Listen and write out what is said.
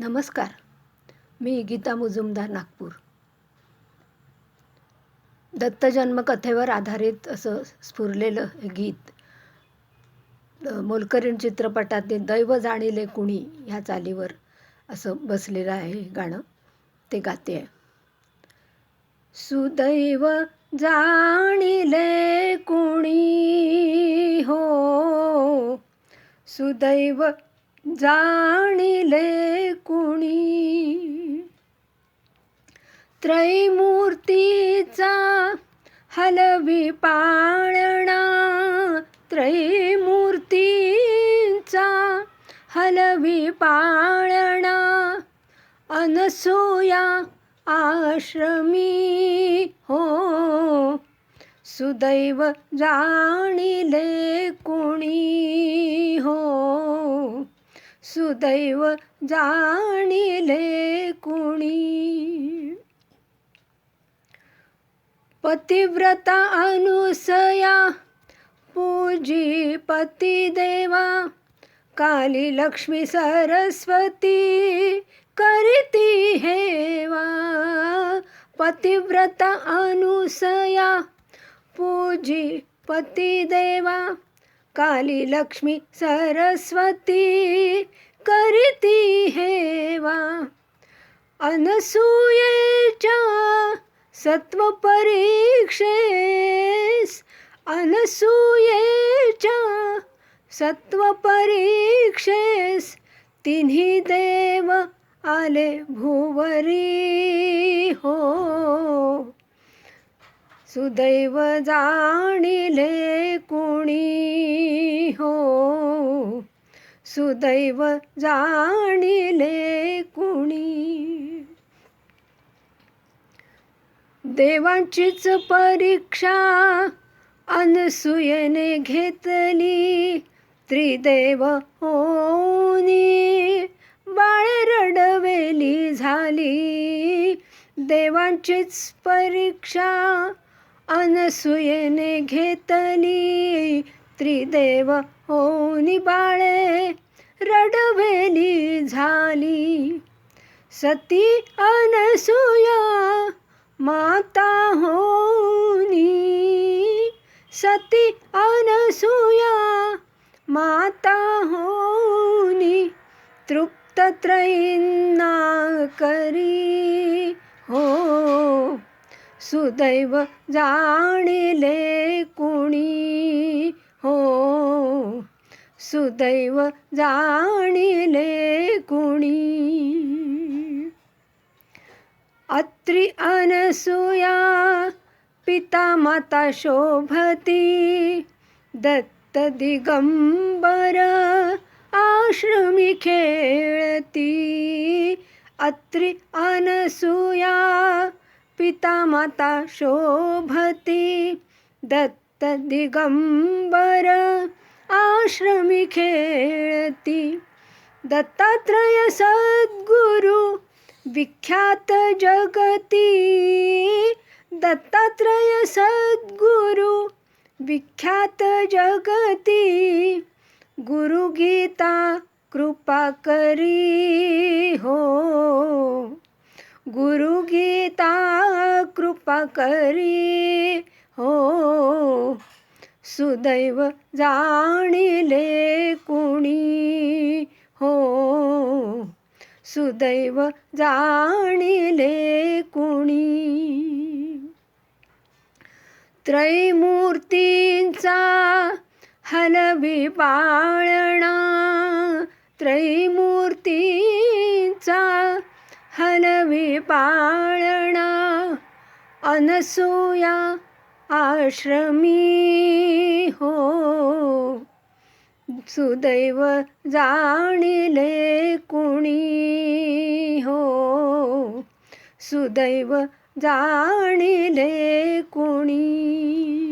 नमस्कार. मी गीता मुजुमदार नागपूर. दत्त जन्मकथेवर आधारित असं स्फुरलेलं हे गीत मोलकरीण चित्रपटातील दैव जाणीले कुणी ह्या चालीवर असं बसलेलं आहे गाणं. ते गाते आहे. सुदैव जाणिले कुणी हो? सुदैव जाणिले कुणी? त्रैमूर्तीचा हलवी पाळणा. त्रैमूर्तीचा हलवी पाळणा. अनसूया आश्रमी हो. सुदैव जाणिले कुणी हो. सुदैव जाणिले कुणी. पतिव्रता अनुसया पूजी पती देवा काली लक्ष्मी सरस्वती करिती हेवा. पतिव्रता अनुसया पूजी पतिदेवा काली लक्ष्मी सरस्वती करीती हेवा अनसूयेच्या सत्वपरीक्षेस अनसूयेच्या सत्वपरीक्षेस तिन्ही देव आले भुवरी हो. सुदैव जाणिले कुणी हो? सुदैव जाणिले कुणी? देवांचीच परीक्षा अनसूयेने घेतली. त्रिदेव होनी बाळ रडवेली झाली. देवांचीच परीक्षा अनसुयेने घेतली त्रिदेव होनी बाळे रडवेली झाली सती अनसुया माता होनी सती अनसुया माता होनी तृप्त त्रयींना करी हो सुदैव जाणिले कुणी? हो. सुदैव जाणिले कुणी? अत्रि अनसूया पिता माता शोभती दत्त दिगंबर आश्रमी खेळती. अत्रि अनसूया पिता माता शोभती दत्त दिगंबर आश्रमी खेळती. दत्तात्रय सद्गुरु विख्यात जगती. दत्तात्रय सद्गुरु विख्यात जगती. गुरुगीता कृपा करी हो. गुरुगीता कृपा करी. हो सुदैव जाणिले कुणी. हो सुदैव जाणिले कुणी. त्रैमूर्तींचा हलवी पाळणा त्रैमूर्तींचा पाळणा अनसूया आश्रमी हो. सुदैव जाणिले कुणी हो. सुदैव जाणिले कुणी